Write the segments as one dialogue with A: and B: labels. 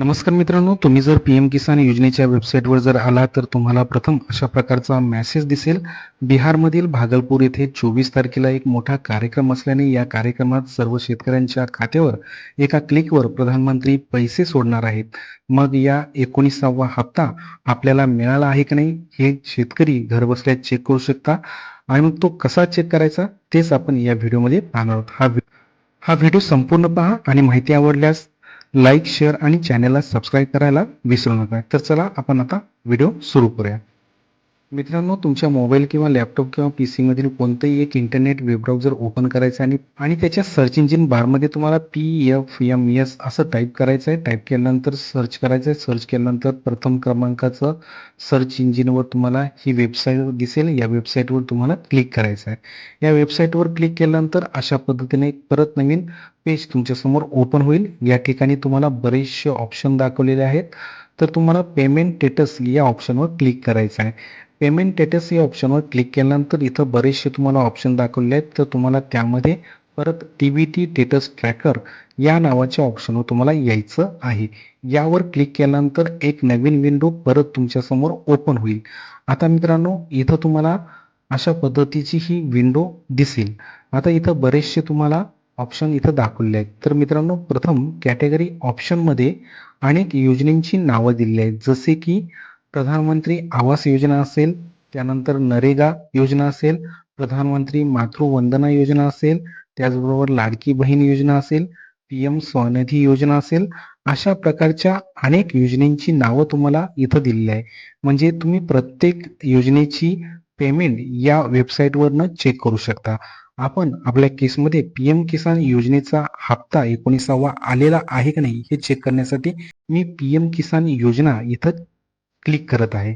A: नमस्कार मित्रांनो तुम्ही जर पी एम किसान योजनेच्या वेबसाईटवर जर आला तर तुम्हाला प्रथम अशा प्रकारचा मॅसेज दिसेल. बिहारमधील भागलपूर येथे चोवीस तारखेला एक मोठा कार्यक्रम असल्याने या कार्यक्रमात सर्व शेतकऱ्यांच्या खात्यावर एका क्लिकवर प्रधानमंत्री पैसे सोडणार आहेत. मग या एकोणीसावा हप्ता आपल्याला मिळाला आहे की नाही हे शेतकरी घरबसल्या चेक करू शकता. आणि मग तो कसा चेक करायचा तेच आपण या व्हिडिओमध्ये पाहणार आहोत. हा हा व्हिडिओ संपूर्ण पहा आणि माहिती आवडल्यास लाईक शेअर आणि चॅनलला सबस्क्राईब करायला विसरू नका. तर चला आपण आता व्हिडिओ सुरू करूया. मित्रांनो तुमच्या मोबाईल किंवा लॅपटॉप किंवा पी सीमधील कोणतंही एक इंटरनेट वेब ब्राउझर ओपन करायचं आणि आणि त्याच्या सर्च इंजिन बारमध्ये तुम्हाला पी एफ एम एस असं टाईप करायचं आहे टाईप केल्यानंतर सर्च करायचं आहे सर्च केल्यानंतर प्रथम क्रमांकाचं सर्च इंजिनवर तुम्हाला ही वेबसाईट दिसेल. या वेबसाईटवर तुम्हाला क्लिक करायचं आहे या वेबसाईटवर क्लिक केल्यानंतर अशा पद्धतीने परत नवीन पेज तुमच्यासमोर ओपन होईल. या ठिकाणी तुम्हाला बरेचसे ऑप्शन दाखवलेले आहेत. तर तुम्हाला पेमेंट स्टेटस या ऑप्शनवर क्लिक करायचं आहे पेमेंट स्टेटस या ऑप्शनवर क्लिक केल्यानंतर इथं बरेचसे तुम्हाला ऑप्शन दाखवले आहेत. तर तुम्हाला त्यामध्ये परत T V T status tracker या नावाच्या ऑप्शनवर तुम्हाला यायचं आहे. यावर क्लिक केल्यानंतर एक नवीन विंडो परत तुमच्यासमोर ओपन होईल. आता मित्रांनो इथं तुम्हाला अशा पद्धतीची ही विंडो दिसेल. आता इथं बरेचसे तुम्हाला ऑप्शन इथं दाखवले आहेत. तर मित्रांनो प्रथम कॅटेगरी ऑप्शनमध्ये अनेक योजनेची नावं दिलेली आहेत. जसे की प्रधानमंत्री आवास योजना असेल त्यानंतर नरेगा योजना असेल प्रधानमंत्री मातृवंदना योजना असेल त्याचबरोबर लाडकी बहीण योजना असेल पी एम स्वनिधी योजना असेल अशा प्रकारच्या अनेक योजनेची नावं तुम्हाला इथं दिलेली आहे. म्हणजे तुम्ही प्रत्येक योजनेची पेमेंट या वेबसाईटवरनं चेक करू शकता. आपण आपल्या केसमध्ये पी एम किसान योजनेचा हप्ता एकोणीसावा आलेला आहे का नाही हे चेक करण्यासाठी मी पी एम किसान योजना इथं क्लिक करत आहे.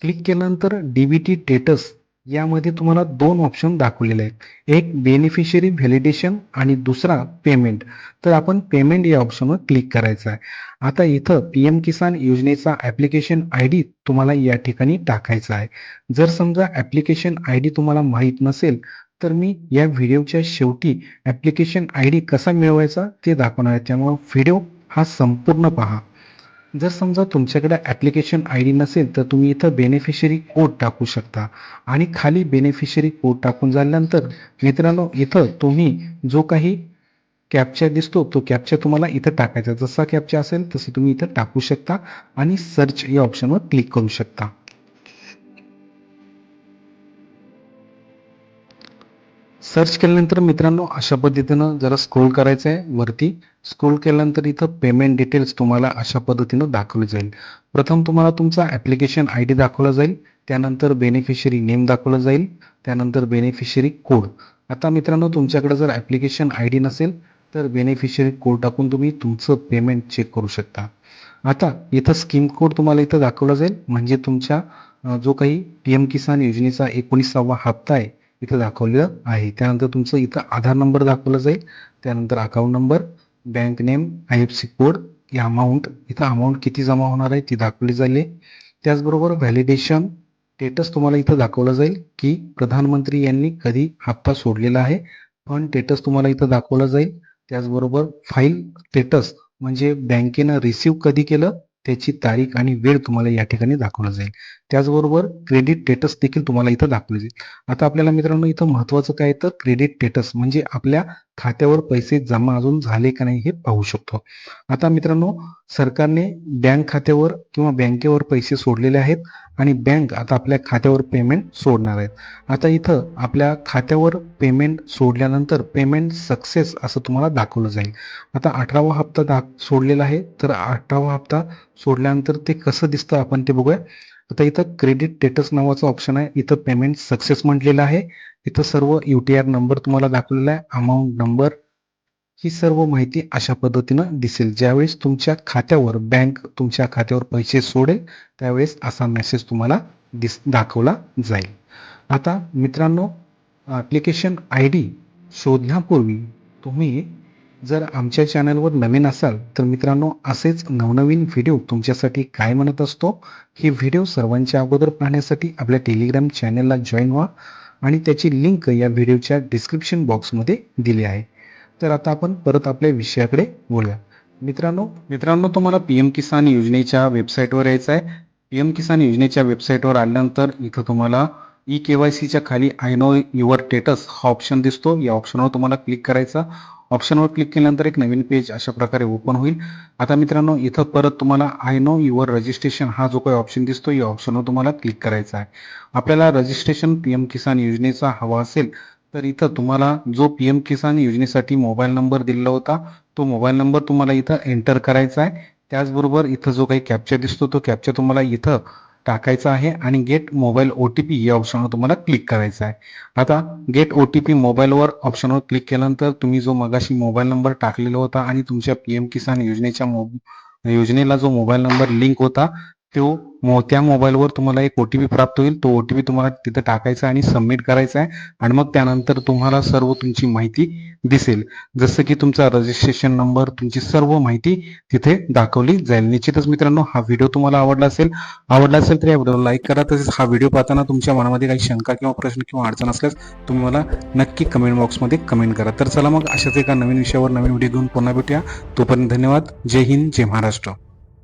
A: क्लिक केल्यानंतर डी बी टी स्टेटस यामध्ये तुम्हाला दोन ऑप्शन दाखवलेले आहेत. एक बेनिफिशरी व्हॅलिडेशन आणि दुसरा पेमेंट तर आपण पेमेंट या ऑप्शनवर क्लिक करायचं आहे. आता इथं पी एम किसान योजनेचा ॲप्लिकेशन आय डी तुम्हाला या ठिकाणी टाकायचा आहे. जर समजा ॲप्लिकेशन आय डी तुम्हाला माहीत नसेल तर मी या व्हिडिओच्या शेवटी ॲप्लिकेशन आय डी कसा मिळवायचा ते दाखवणार आहे. त्यामुळे व्हिडिओ हा संपूर्ण पहा. जर समजा तुमच्याकडे ॲप्लिकेशन आय डी नसेल तर तुम्ही इथं बेनिफिशरी कोड टाकू शकता. आणि खाली बेनिफिशरी कोड टाकून झाल्यानंतर मित्रांनो इथं तुम्ही जो काही कॅपचा दिसतो तो कॅपचा तुम्हाला इथं टाकायचा जसा कॅपचा असेल तसं तुम्ही इथं टाकू शकता आणि सर्च या ऑप्शनवर क्लिक करू शकता. सर्च केल्यानंतर मित्रांनो अशा पद्धतीनं जरा स्क्रोल करायचं आहे वरती. स्क्रोल केल्यानंतर इथं पेमेंट डिटेल्स तुम्हाला अशा पद्धतीनं दाखवली जाईल. प्रथम तुम्हाला तुमचा ॲप्लिकेशन आय डी दाखवला जाईल. त्यानंतर बेनिफिशरी नेम दाखवलं जाईल. त्यानंतर बेनिफिशरी कोड आता मित्रांनो तुमच्याकडे जर ॲप्लिकेशन आय डी नसेल तर बेनिफिशरी कोड टाकून तुम्ही तुमचं पेमेंट चेक करू शकता. आता इथं स्कीम कोड तुम्हाला इथं दाखवला जाईल. म्हणजे तुमच्या जो काही पी एम किसान योजनेचा एकोणीसावा हप्ता आहे इथं दाखवलेलं आहे. त्यानंतर तुमचं इथं आधार नंबर दाखवला जाईल. त्यानंतर account number bank name I F C code he amount इथं अमाऊंट किती जमा होणार आहे ती दाखवली जाईल. त्याचबरोबर व्हॅलिडेशन स्टेटस तुम्हाला इथं दाखवलं जाईल की प्रधानमंत्री यांनी कधी हप्ता सोडलेला आहे. फंड स्टेटस तुम्हाला इथं दाखवलं जाईल. त्याचबरोबर फाईल स्टेटस म्हणजे बँकेनं रिसिव्ह कधी केलं त्याची तारीख आणि वेळ तुम्हाला या ठिकाणी दाखवलं जाईल. त्याचबरोबर क्रेडिट स्टेटस देखील तुम्हाला इथं दाखवले जाईल. आता आपल्याला मित्रांनो इथं महत्त्वाचं काय तर क्रेडिट स्टेटस म्हणजे आपल्या खात्यावर पैसे जमा अजून झाले का नाही हे पाहू शकतो. आता मित्रांनो सरकारने बँक खात्यावर किंवा बँकेवर पैसे सोडलेले आहेत आणि बँक आता आपल्या खात्यावर पेमेंट सोडणार आहेत. आता इथं आपल्या खात्यावर पेमेंट सोडल्यानंतर पेमेंट सक्सेस असं तुम्हाला दाखवलं जाईल. आता अठरावा हप्ता दाख सोडलेला आहे. तर अठरावा हप्ता सोडल्यानंतर ते कसं दिसतं? आपण ते बघूया. आता इथं क्रेडिट स्टेटस नावाचं ऑप्शन आहे. इथं पेमेंट सक्सेस म्हटलेलं आहे. इथं serve U T R number तुम्हाला दाखवलेला आहे. अमाऊंट नंबर ही सर्व माहिती अशा पद्धतीनं दिसेल. ज्यावेळेस तुमच्या खात्यावर बँक तुमच्या खात्यावर पैसे सोडेल त्यावेळेस असा मेसेज तुम्हाला दिस दाखवला जाईल. आता मित्रांनो ॲप्लिकेशन आय डी शोधण्यापूर्वी तुम्ही जर आमच्या चॅनलवर नवीन असाल तर मित्रांनो असेच नवनवीन व्हिडिओ तुमच्यासाठी काय म्हणत असतो हे व्हिडिओ सर्वांच्या अगोदर पाहण्यासाठी आपल्या टेलिग्राम चॅनलला जॉईन व्हा आणि त्याची लिंक या व्हिडिओच्या डिस्क्रिप्शन बॉक्समध्ये दिली आहे. तर आता आपण परत आपल्या विषयाकडे बोलूया. मित्रांनो मित्रांनो तुम्हाला पी एम किसान योजनेच्या वेबसाईटवर यायचं आहे. पी एम किसान योजनेच्या वेबसाईटवर आल्यानंतर इथं तुम्हाला ई के वाय सीच्या खाली आय नो युअर स्टेटस हा ऑप्शन दिसतो. या ऑप्शनवर तुम्हाला क्लिक करायचा. ऑप्शनवर क्लिक केल्यानंतर एक नवीन पेज अशा प्रकारे ओपन होईल. आता मित्रांनो इथं परत तुम्हाला आय नो युअर रजिस्ट्रेशन हा जो काही ऑप्शन दिसतो या ऑप्शनवर तुम्हाला क्लिक करायचा आहे. आपल्याला रजिस्ट्रेशन पी एम किसान योजनेचा हवा असेल तर इथं तुम्हाला जो पी एम किसान योजनेसाठी मोबाईल नंबर दिलेला होता तो मोबाईल नंबर तुम्हाला इथं एंटर करायचा आहे. त्याचबरोबर इथं जो काही कॅप्चर दिसतो तो कॅप्चर तुम्हाला इथं टाकायचा आहे आणि get mobile O T P या ऑप्शनवर तुम्हाला क्लिक करायचा आहे. आता गेट ओ टी पी मोबाईलवर ऑप्शनवर क्लिक केल्यानंतर तुम्ही जो मगाशी मोबाईल नंबर टाकलेला होता आणि तुमच्या पी एम किसान योजनेच्या योजनेला जो मोबाईल नंबर लिंक होता तो मो त्या मोबाईलवर तुम्हाला एक ओ टी पी प्राप्त होईल. तो ओ टी पी तुम्हाला तिथं टाकायचा आणि सबमिट करायचा आहे. आणि मग त्यानंतर तुम्हाला सर्व तुमची माहिती दिसेल. जसं की तुमचा रजिस्ट्रेशन नंबर तुमची सर्व माहिती तिथे दाखवली जाईल. निश्चितच मित्रांनो हा व्हिडिओ तुम्हाला आवडला असेल. आवडला असेल तर या व्हिडिओला लाईक करा. तसेच हा व्हिडिओ पाहताना तुमच्या मनामध्ये काही शंका किंवा प्रश्न किंवा अडचण असल्यास तुम्ही मला नक्की कमेंट बॉक्समध्ये कमेंट करा. तर चला मग अशाच एका नवीन विषयावर नवीन व्हिडिओ घेऊन पुन्हा भेटूया. तोपर्यंत धन्यवाद. जय हिंद जय महाराष्ट्र.